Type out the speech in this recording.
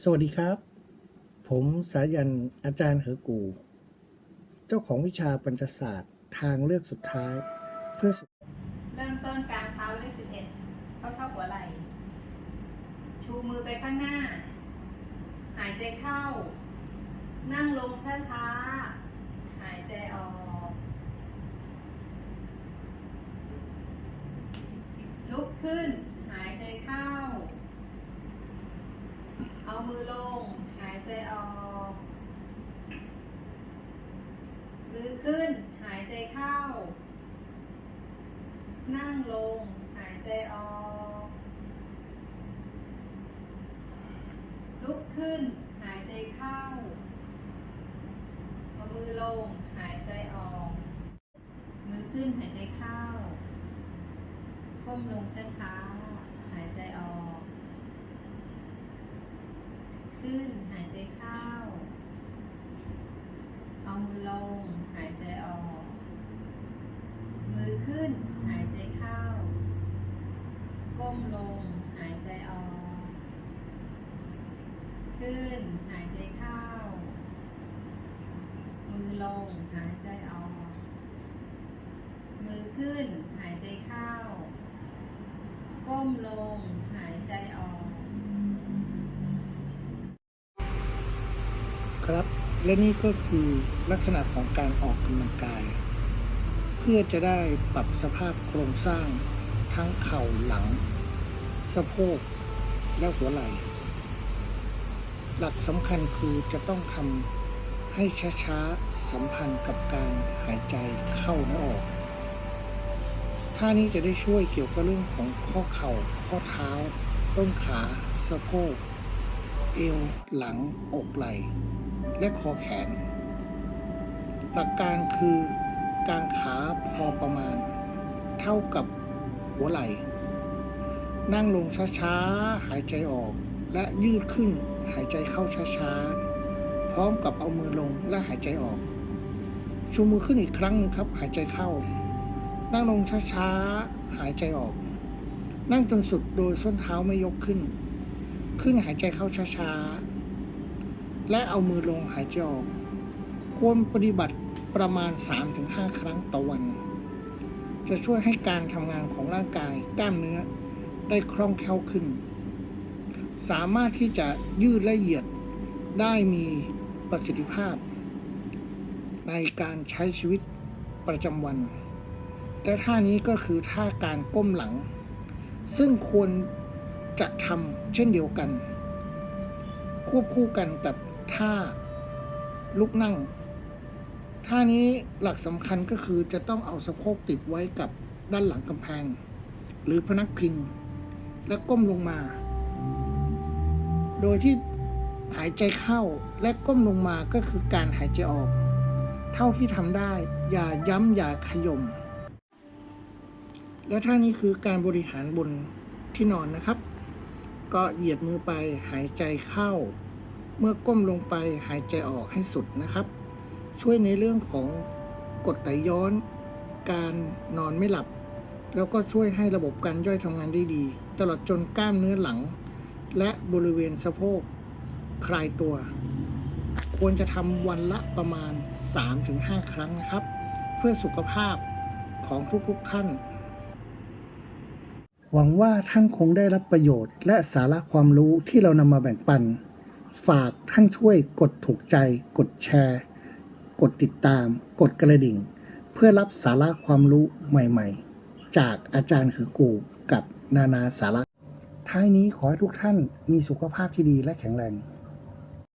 สวัสดีครับ ผมสายันอาจารย์เหอกู เจ้าของวิชาปัญจศาสตร์ทางเลือกสุดท้าย เพื่อสุเริ่มต้นกลางเท้าเลขสิบเอ็ดเข้าเท่าหัวไหล่ ชูมือไปข้างหน้า หายใจเข้า นั่งลงช้าๆ หายใจออก ลุกขึ้น หายใจเข้า เอามือลง หายใจออก มือขึ้น หายใจเข้า นั่งลง หายใจออก ลุกขึ้น หายใจเข้าเอามือลง หายใจออก มือขึ้น หายใจเข้า ก้มลงช้าๆ หายใจออก ขึ้น หายใจเข้า เอามือลง หายใจออก มือขึ้น หายใจเข้า ก้มลง หายใจออก ขึ้น หายใจเข้า มือลง หายใจออก มือขึ้น หายใจเข้า ก้มลง ครับ และนี่ก็คือลักษณะของการออกกำลังกาย เพื่อจะได้ปรับสภาพโครงสร้างทั้งเข่าหลัง สะโพกและหัวไหล่ หลักสำคัญคือจะต้องทำให้ช้าๆสัมพันธ์กับการหายใจเข้าและออกท่านี้จะได้ช่วยเกี่ยวกับเรื่องของข้อเข่า ข้อเท้า ต้นขา สะโพก เอว หลัง อกไหล่ และคอแขน หลักการคือกางขาพอประมาณ เท่ากับหัวไหล่ นั่งลงช้าๆ หายใจออก และยืดขึ้นหายใจเข้าช้าๆ พร้อมกับเอามือลงและหายใจออก ชูมือขึ้นอีกครั้งหนึ่งครับ หายใจเข้า นั่งลงช้าๆ หายใจออก นั่งจนสุดโดยส้นเท้าไม่ยกขึ้น ขึ้นหายใจเข้าช้าๆ และเอามือลงหายใจออก ควรปฏิบัติประมาณ 3-5 ครั้งต่อวัน จะช่วยให้การทำงานของร่างกายกล้ามเนื้อได้คล่องแคล่วขึ้น สามารถที่จะยืดและเหยียดได้มีประสิทธิภาพ ในการใช้ชีวิตประจำวัน และท่านี้ก็คือท่าการก้มหลัง ซึ่งควรจะทำเช่นเดียวกัน ควบคู่กันกับ ท่าลุกนั่ง ท่านี้หลักสำคัญก็คือจะต้องเอาสะโพกติดไว้กับด้านหลังกำแพง หรือพนักพิง และก้มลงมา โดยที่หายใจเข้าและก้มลงมาก็คือการหายใจออก เท่าที่ทำได้ อย่าย้ำอย่าขยม และท่านี้คือการบริหารบนที่นอนนะครับ ก็เหยียดมือไปหายใจเข้า เมื่อก้มลงไปหายใจออกให้สุดนะครับ ช่วยในเรื่องของกดไหลย้อน การนอนไม่หลับ แล้วก็ช่วยให้ระบบการย่อยทำงานได้ดี ตลอดจนกล้ามเนื้อหลัง และบริเวณสะโพกคลายตัว ควรจะทำวันละประมาณ 3-5 ครั้งนะครับ เพื่อสุขภาพของทุกๆท่าน หวังว่าท่านคงได้รับประโยชน์และสาระความรู้ที่เรานำมาแบ่งปัน ฝากท่านช่วยกดถูกใจ กดแชร์ กดติดตาม กดกระดิ่ง เพื่อรับสาระความรู้ใหม่ๆ จากอาจารย์คือกูกับนานาสาระ ท้ายนี้ขอให้ทุกท่านมีสุขภาพที่ดีและแข็งแรง